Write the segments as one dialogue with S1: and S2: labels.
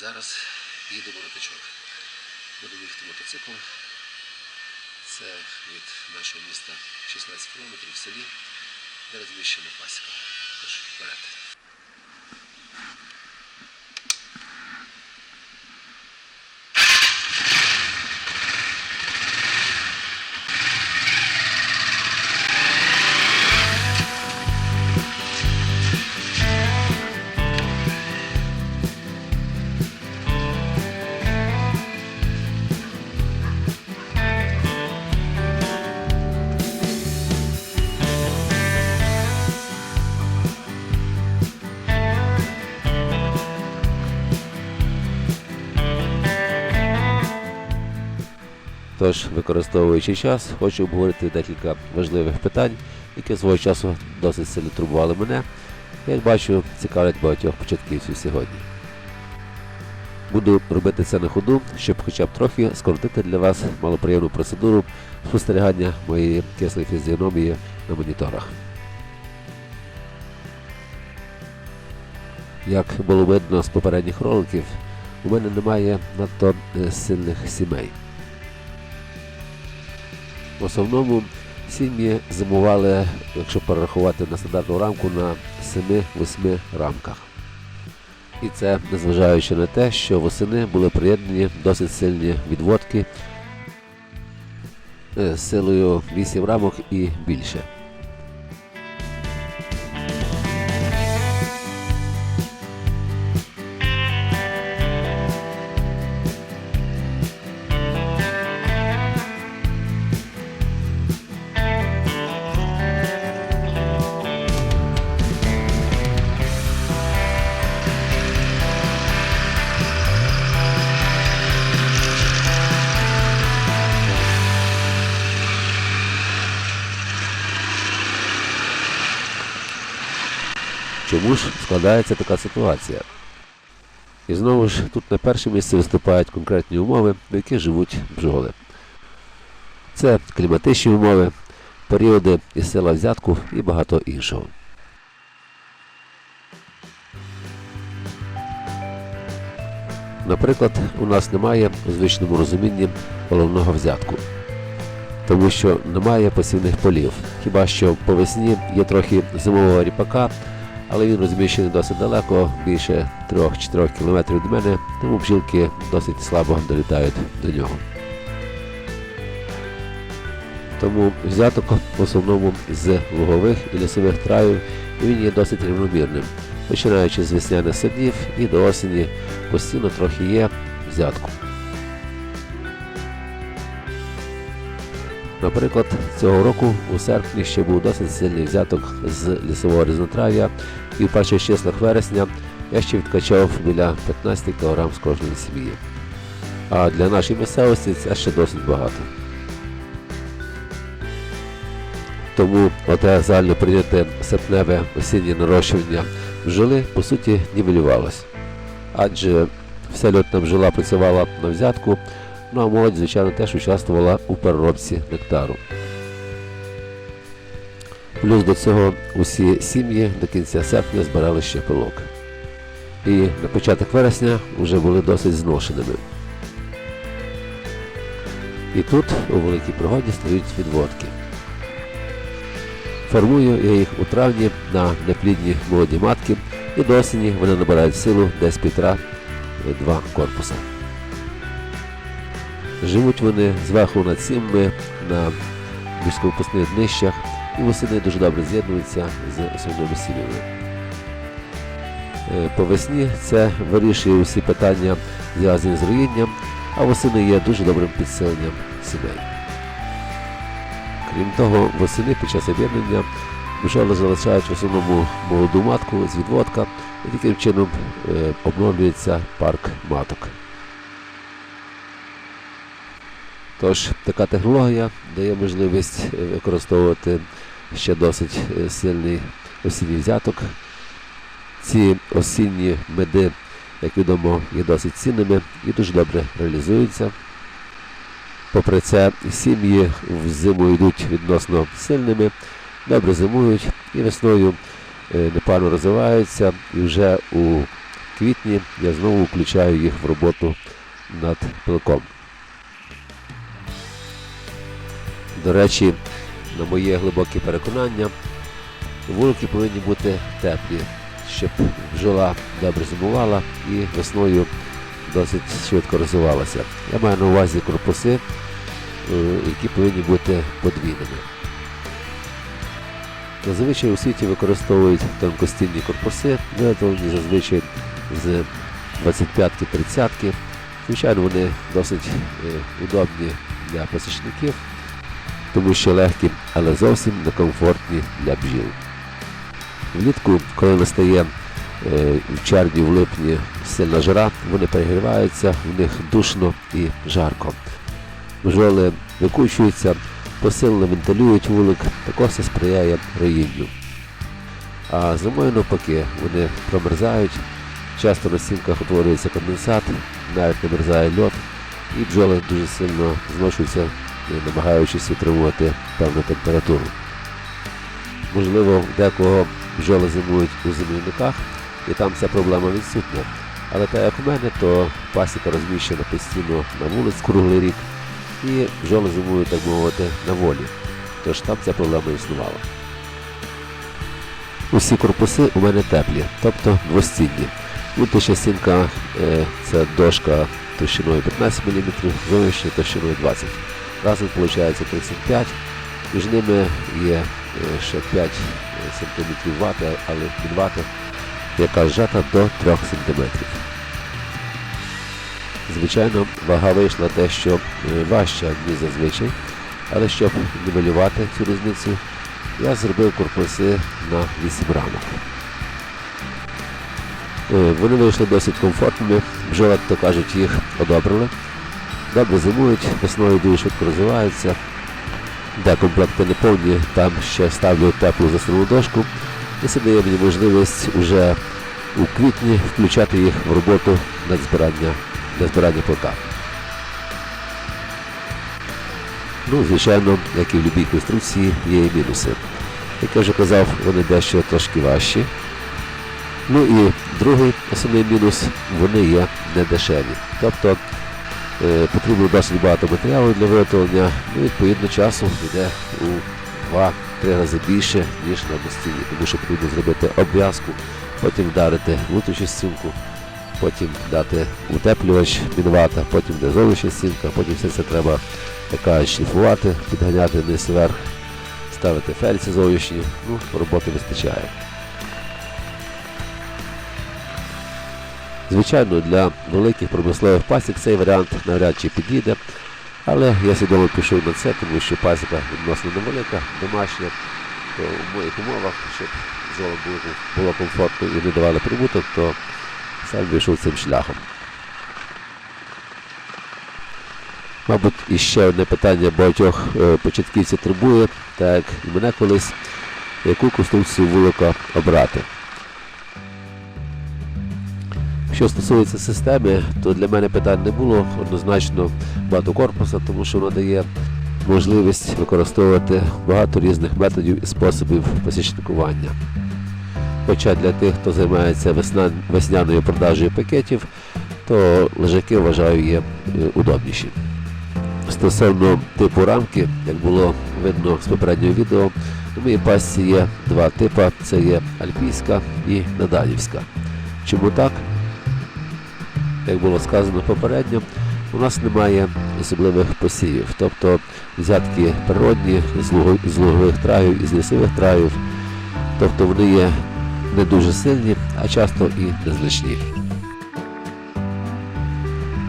S1: Зараз їдемо на Буду їхати мотоциклом. Це від нашого міста 16 км в селі, де розміщена пасіка. Тож вперед. Тож, використовуючи час, хочу обговорити декілька важливих питань, які свого часу досить сильно турбували мене. Як бачу, цікавлять багатьох початківців сьогодні. Буду робити це на ходу, щоб хоча б трохи скоротити для вас малоприємну процедуру спостерігання моєї кислої фізіономії на моніторах. Як було видно з попередніх роликів, у мене немає надто е, сильних сімей. В основному сім'ї зимували, якщо перерахувати на стандартну рамку, на 7-8 рамках. І це незважаючи на те, що восени були приєднані досить сильні відводки е, з силою 8 рамок і більше. Складається така ситуація? І знову ж тут на перше місце виступають конкретні умови, в яких живуть бджоли. Це кліматичні умови, періоди і сила взятку і багато іншого. Наприклад, у нас немає у звичному розумінні головного взятку, тому що немає посівних полів. Хіба що по весні є трохи зимового ріпака, але він розміщений досить далеко, більше 3-4 кілометрів від мене, тому бджілки досить слабо долітають до нього. Тому взяток в основному з лугових і лісових травів, і він є досить рівномірним. Починаючи з весняних садів і до осені постійно трохи є взятку. Наприклад, цього року у серпні ще був досить сильний взяток з лісового різнотрав'я, і в перших числах вересня я ще відкачав біля 15 кг з кожної сім'ї. А для нашої місцевості це ще досить багато. Тому оте загально прийняте серпневе осіннє нарощування бджоли по суті нівелювалось. Адже вся льотна бджола працювала на взятку, ну а молодь, звичайно, теж участвувала у переробці нектару. Плюс до цього усі сім'ї до кінця серпня збирали ще пилок. І на початок вересня вже були досить зношеними. І тут у великій пригоді стають відводки. Формую я їх у травні на неплідні молоді матки і до осені вони набирають силу десь півтора-два корпуса. Живуть вони зверху над сімми на військовопускних днищах і восени дуже добре з'єднуються з основними сім'ями. Е, По весні це вирішує усі питання зв'язані з роїнням, а восени є дуже добрим підсиленням сімей. Крім того, восени під час об'єднання бджоли залишають в основному молоду матку з відводка і таким чином е, обновлюється парк маток. Тож така технологія дає можливість е, використовувати ще досить е, сильний осінній взяток. Ці осінні меди, як відомо, є досить цінними і дуже добре реалізуються. Попри це, сім'ї в зиму йдуть відносно сильними, добре зимують і весною е, непогано розвиваються, і вже у квітні я знову включаю їх в роботу над пилком. До речі, на моє глибоке переконання, вулики повинні бути теплі, щоб бджола добре зимувала і весною досить швидко розвивалася. Я маю на увазі корпуси, е, які повинні бути подвійними. Зазвичай у світі використовують тонкостінні корпуси, виготовлені зазвичай з 25-30. Звичайно, вони досить е, удобні для посічників, тому що легкі, але зовсім некомфортні для бджіл. Влітку, коли настає е, в червні, в липні сильна жара, вони перегріваються, в них душно і жарко. Бджоли викучуються, посилено вентилюють вулик, також це сприяє роїнню. А зимою навпаки, вони промерзають, часто на стінках утворюється конденсат, навіть намерзає льод, і бджоли дуже сильно зношуються, е, намагаючись утримувати певну температуру. Можливо, декого бджоли зимують у зимівниках, і там ця проблема відсутня. Але так як у мене, то пасіка розміщена постійно на вулиць круглий рік, і бджоли зимують, так мовити, на волі. Тож там ця проблема існувала. Усі корпуси у мене теплі, тобто двостінні. Внутрішня стінка е, це дошка товщиною 15 мм, зовнішня товщиною 20 Разом виходить 35 Між ними є е, ще 5 см вати, але від вати, яка зжата до 3 см. Звичайно, вага вийшла дещо е, важча, ніж зазвичай, але щоб нівелювати цю різницю, я зробив корпуси на 8 рамок. Е, Вони вийшли досить комфортними, бджоли, як то кажуть, їх одобрили. Добре зимують, весною дуже швидко розвиваються. Де комплекти не повні, там ще ставлю теплу засилу дошку. І це дає мені можливість уже у квітні включати їх в роботу над збирання, для збирання плока. Ну, звичайно, як і в будь-якій конструкції, є і мінуси. Як я вже казав, вони дещо трошки важчі. Ну і другий основний мінус вони є не дешеві. Тобто потрібно досить багато матеріалу для виготовлення, ну відповідно часу йде у 2-3 рази більше, ніж на настінні, тому що потрібно зробити обв'язку, потім вдарити внутрішню стінку, потім дати утеплювач мінвата, потім де зовнішня стінка, потім все це треба яка шліфувати, підганяти вниз вверх, ставити фельці зовнішні, ну, роботи вистачає. Звичайно, для великих промислових пасік цей варіант навряд чи підійде, але я свідомо пішов на це, тому що пасіка відносно невелика, домашня, то в моїх умовах, щоб бджолам було, комфортно і не давали прибуток, то сам вийшов цим шляхом. Мабуть, іще одне питання багатьох е, початківців турбує, так як і мене колись, яку конструкцію вулика обрати. Що стосується системи, то для мене питань не було однозначно багатокорпуса, тому що вона дає можливість використовувати багато різних методів і способів посічникування. Хоча для тих, хто займається весна, весняною продажею пакетів, то лежаки вважаю є е, удобніші. Стосовно типу рамки, як було видно з попереднього відео, у моїй пасці є два типи: це є альпійська і наданівська. Чому так? Як було сказано попередньо, у нас немає особливих посівів, тобто взятки природні з лугових травів і з лісових травів, тобто вони є не дуже сильні, а часто і незначні.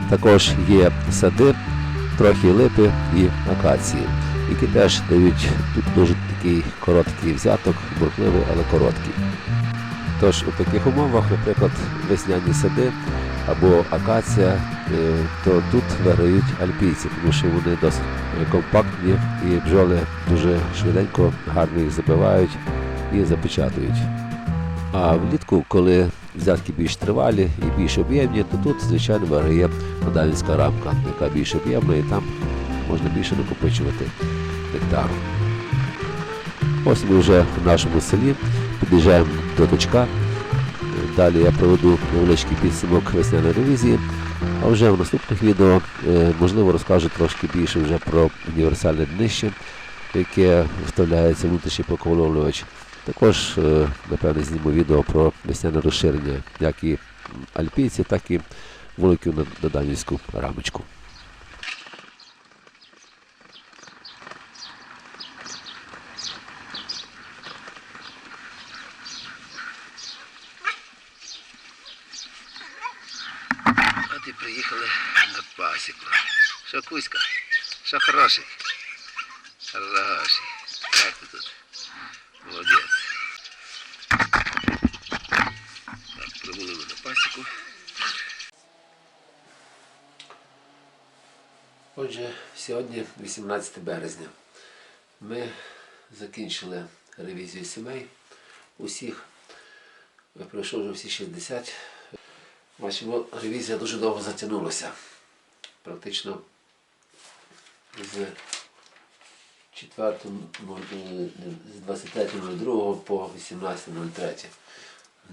S1: Також є сади, трохи липи і акації, які теж дають тут дуже такий короткий взяток, бурхливий, але короткий. Тож у таких умовах, наприклад, весняні сади або акація, е, то тут виграють альпійці, тому що вони досить е, компактні і бджоли дуже швиденько гарно їх забивають і запечатують. А влітку, коли взятки більш тривалі і більш об'ємні, то тут, звичайно, виграє надальницька рамка, яка більш об'ємна і там можна більше накопичувати нектару. Ось ми вже в нашому селі під'їжджаємо до точка, далі я проведу невеличкий підсумок весняної ревізії. А вже в наступних відео можливо розкажу трошки більше вже про універсальне днище, яке вставляється внутрішній поковлювач. Також, напевне, зніму відео про весняне розширення, як і альпійці, так і вуликів на Данівську рамочку. От і приїхали на пасіку. Що Кузька? Що хороший? Хороший. Як ти тут? Молодець. Так, прибули на пасіку. Отже, сьогодні 18 березня. Ми закінчили ревізію сімей усіх. Я Пройшов вже всі 60. Бачимо, ревізія дуже довго затягнулася. Практично з 4, ну, е, з 23.02 по 18.03.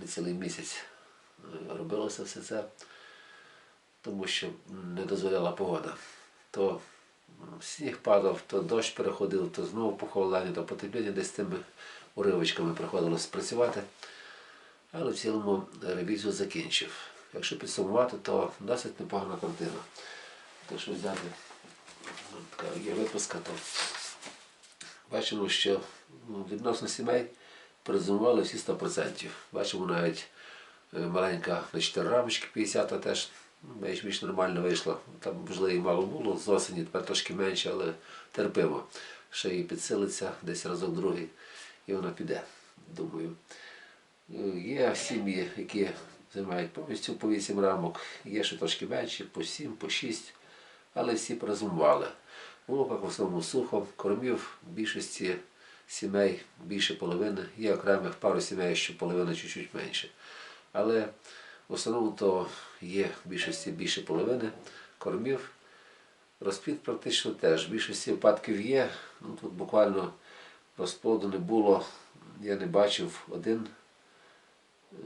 S1: Не цілий місяць е, робилося все це, тому що не дозволяла погода. То сніг падав, то дощ переходив, то знову похолодання, то потепління десь тими уривочками приходилось працювати. Але в цілому ревізію закінчив. Якщо підсумувати, то досить непогана картина. Якщо взяти ну, така є випуска, то бачимо, що ну, відносно сімей презумували всі 100%. Бачимо навіть е, маленька на 4 рамочки 50 теж ну, більш-більш нормально вийшло. Там можливо і мало було з осені, тепер трошки менше, але терпимо. Ще її підсилиться десь разок другий, і вона піде, думаю. Е, Є сім'ї, які займають повністю по 8 рамок, є ще трошки менші, по 7, по 6, але всі презумували. Було в основному сухо, кормів в більшості сімей більше половини, є окремих пару сімей, що половина чуть-чуть менше. Але в основному то є в більшості більше половини кормів. Розплід практично теж. В більшості випадків є. Ну, тут буквально розплоду не було. Я не бачив один, е,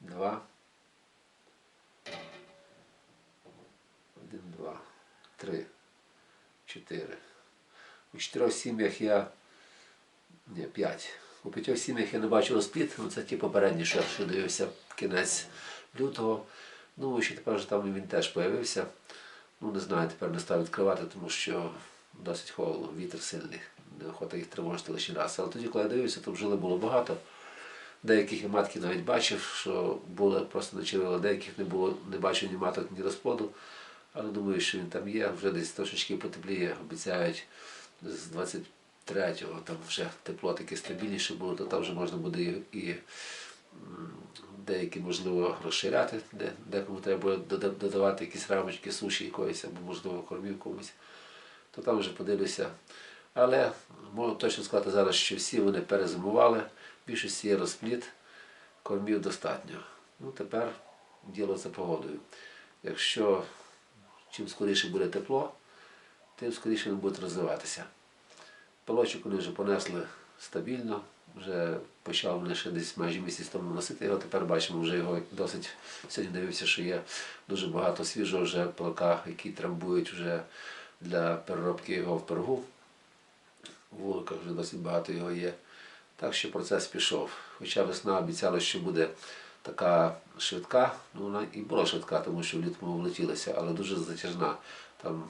S1: два, три, чотири. У чотирьох сім'ях я. Ні, п'ять. У п'ятьох сім'ях я не бачу розплід, ну це ті попередні, що дивився кінець лютого. Ну, що тепер вже там він теж появився. Ну, не знаю, тепер не став відкривати, тому що досить холодно, вітер сильний. Неохота їх тривожити лише раз. Але тоді, коли я дивився, то бджоли було багато. Деяких я матки навіть бачив, що були просто ночевили, деяких не було, не бачив ні маток, ні розплоду. Але думаю, що він там є, вже десь трошечки потепліє, обіцяють з 23-го, там вже тепло таке стабільніше було, то там вже можна буде і, деякі, можливо, розширяти, де, декому треба буде додавати якісь рамочки суші якоїсь, або, можливо, кормів комусь, то там вже подивлюся. Але можу точно сказати зараз, що всі вони перезимували, в більшості є розплід, кормів достатньо. Ну, тепер діло за погодою. Якщо чим скоріше буде тепло, тим скоріше вони будуть розвиватися. Пилочок вони вже понесли стабільно, вже почав вони ще десь майже місяць тому носити його. Тепер бачимо, вже його досить сьогодні дивився, що є дуже багато свіжого вже пилка, які трамбують вже для переробки його в пергу. У вуликах вже досить багато його є. Так що процес пішов. Хоча весна обіцяла, що буде така швидка, ну вона і була швидка, тому що влітку ми але дуже затяжна. Там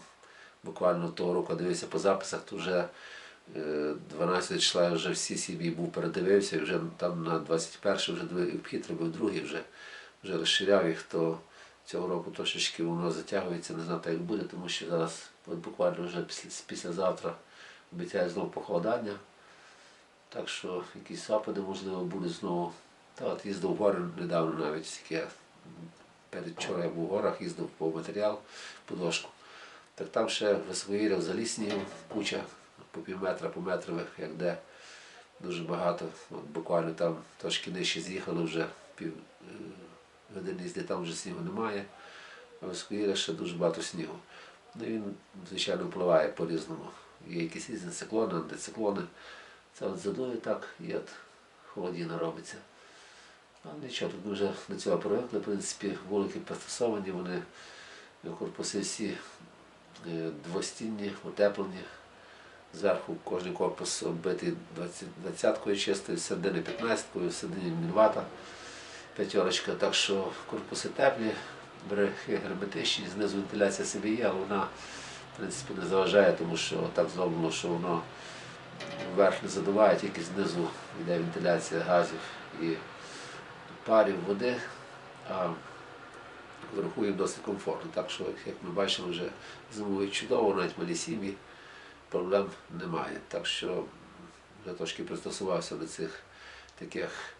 S1: буквально того року дивився по записах, то вже е, 12 числа я вже всі сім'ї був передивився, і вже там на 21 вже дви- вхід робив другий, вже, вже розширяв їх, то цього року трошечки воно затягується, не знаю, як буде, тому що зараз буквально вже після, післязавтра обіцяє знову похолодання. Так що якісь запади, можливо, будуть знову. Та от їздив в гори недавно навіть тільки я перед вчора я був в горах, їздив по матеріал, по дошку. Так там ще високогір'я взагалі снігу, куча по пів метра, по метрових, як де дуже багато. От буквально там трошки нижче з'їхали вже пів е, години їзди, там вже снігу немає, а високогір'я ще дуже багато снігу. Ну, він, звичайно, впливає по-різному. Є якісь різні циклони, антициклони. Це от задує так, і от холодіна робиться. Нічого, тут ми вже до цього привикли, в принципі, вулики пристосовані, вони корпуси всі е, двостінні, утеплені. Зверху кожен корпус оббитий 20 двадцяткою чистою, з середини 15-кою, в середині мінвата, п'ятерочка. Так що корпуси теплі, береги герметичні, знизу вентиляція собі є, але вона в принципі не заважає, тому що так зроблено, що воно вверх не задуває, тільки знизу йде вентиляція газів і парів води, а вверху їм досить комфортно. Так що, як ми бачимо, вже зимують чудово, навіть малі сім'ї, проблем немає. Так що вже трошки пристосувався до цих таких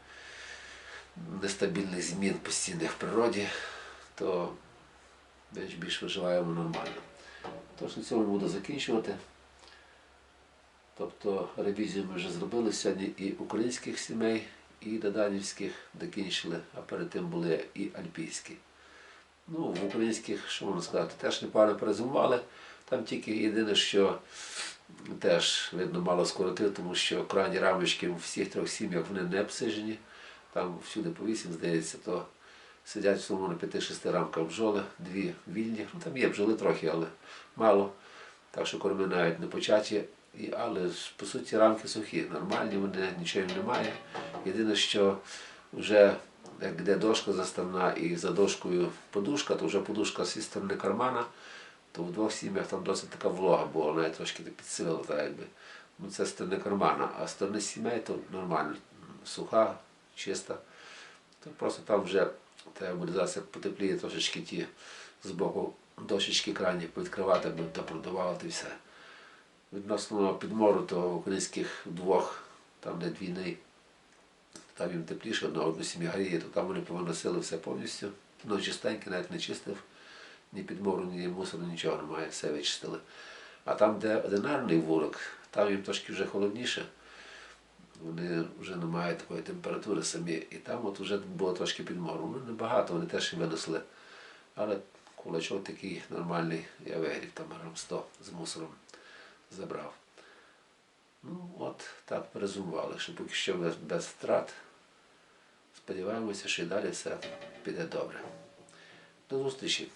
S1: нестабільних змін постійних в природі, то більш більш виживаємо нормально. Тож на цьому буду закінчувати. Тобто ревізію ми вже зробили сьогодні і українських сімей, і даданівських докінчили, а перед тим були і альпійські. Ну, в українських, що можна сказати, теж непогано перезимували. Там тільки єдине, що теж видно мало скоротив, тому що крайні рамочки в всіх трьох сім'ях вони не обсижені. Там всюди по вісім, здається, то сидять в суму на 5-6 рамках бджоли, дві вільні. Ну там є бджоли трохи, але мало. Так що корми навіть не початі. Але по суті рамки сухі, нормальні, вони нічого немає. Єдине, що вже як де дошка заставна і за дошкою подушка, то вже подушка зі сторони кармана, то в двох сім'ях там досить така волога була, навіть трошки підсилила, так якби. Ну, це сторони кармана, а сторони сімей то нормально, суха, чиста. То просто там вже та мобілізація потепліє трошечки ті з боку дощечки крайні повідкривати, аби то продавати все. Відносно підмору, то українських двох, там де двійний, там їм тепліше, на одну сім'ю гріє, то там вони повиносили все повністю. Ну, чистеньке, навіть не чистив, ні підмору, ні мусору, нічого немає, все вичистили. А там, де одинарний вулик, там їм трошки вже холодніше. Вони вже не мають такої температури самі. І там от вже було трошки підмору. Ну, небагато, вони теж винесли. Але кулачок такий нормальний, я вигрів там грам 100 з мусором забрав. Ну, от так перезумували, що поки що без, без втрат. Сподіваємося, що і далі все піде добре. До зустрічі!